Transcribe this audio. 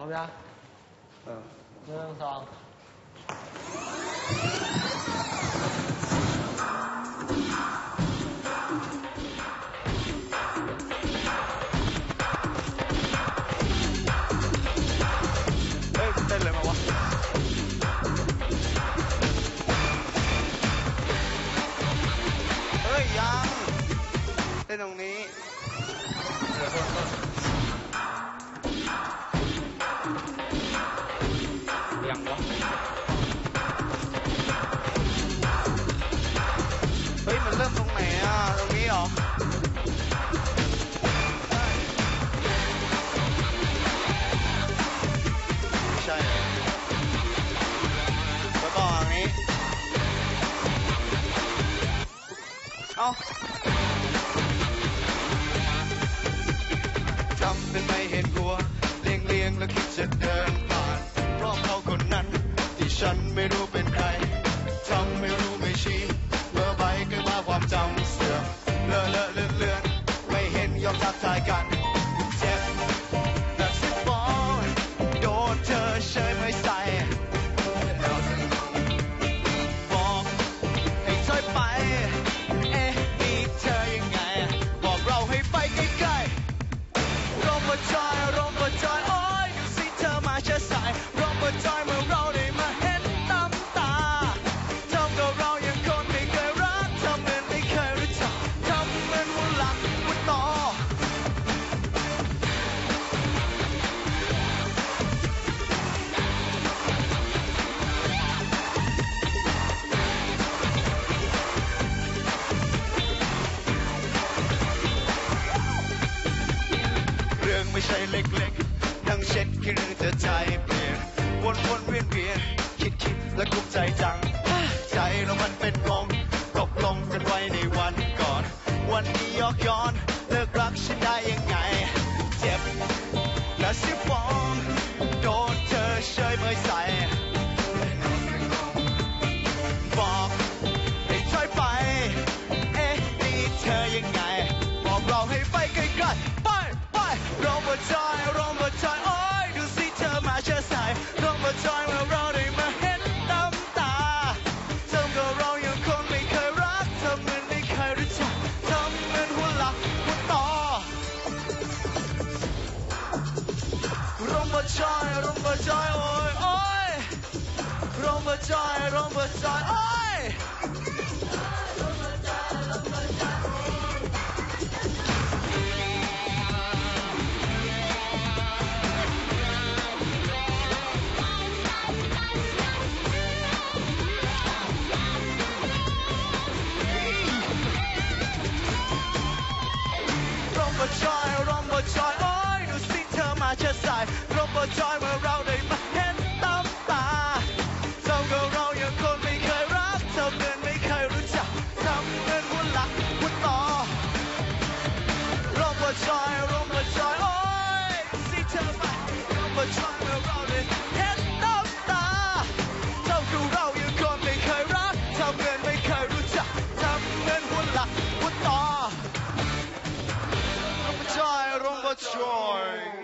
ร้อมยังเออหนึ่งสองเฮ้ยเต้นเลยมาวะเฮ้ยยังเต้นตรงนี้ เอาจำเป็นไม่เห็นกลัวเลียงเลียงแล้วคิดจะเดินผ่านเพราะเขาคนนั้น ที่ฉันไม่รู้เป็นใครทำไม่รู้ไม่ชี้เมื่อใบก็ว่าความจำเสื่อมเลอะเลอะเลือนเลือนไม่เห็นยอมทักทายกัน ใช่เล็กๆทั้งเช็ดค่เรื่องเธอใจเปลี่ยน วนวนเวียนเวียนคิดคิดและกุ้มใจจัง ใจเรามันเป็นกองตกลงกันไว้ในวันก่อน วันนี้ยอกย้อน เลิกรักฉันได้ยังไง เจ็บและเสิฟองโดนเธอเชยเมยใส่บอกให้ถอยไป เอ๊ะนี่เธอยังไง มบนจอยร่มบนจอยโอ้ยดูสิเธอมาเชื่อสายร่มบนจอยเมื่อเราได้มาเห็นน้ำตาทำกับเรายังคงไม่เคยรักทำเหมือนไม่เคยรู้จักทำเหมือนหัวหลักหัวต่อร่มบนจอยร่มบนจอยโอ้ยโอ้ยร่มบนจอยร่มบนจอยโอ้ยร่มบนจอยร่มบนจอยโอ้ย ดูสิเธอมาเชื่อสายร่ม joy.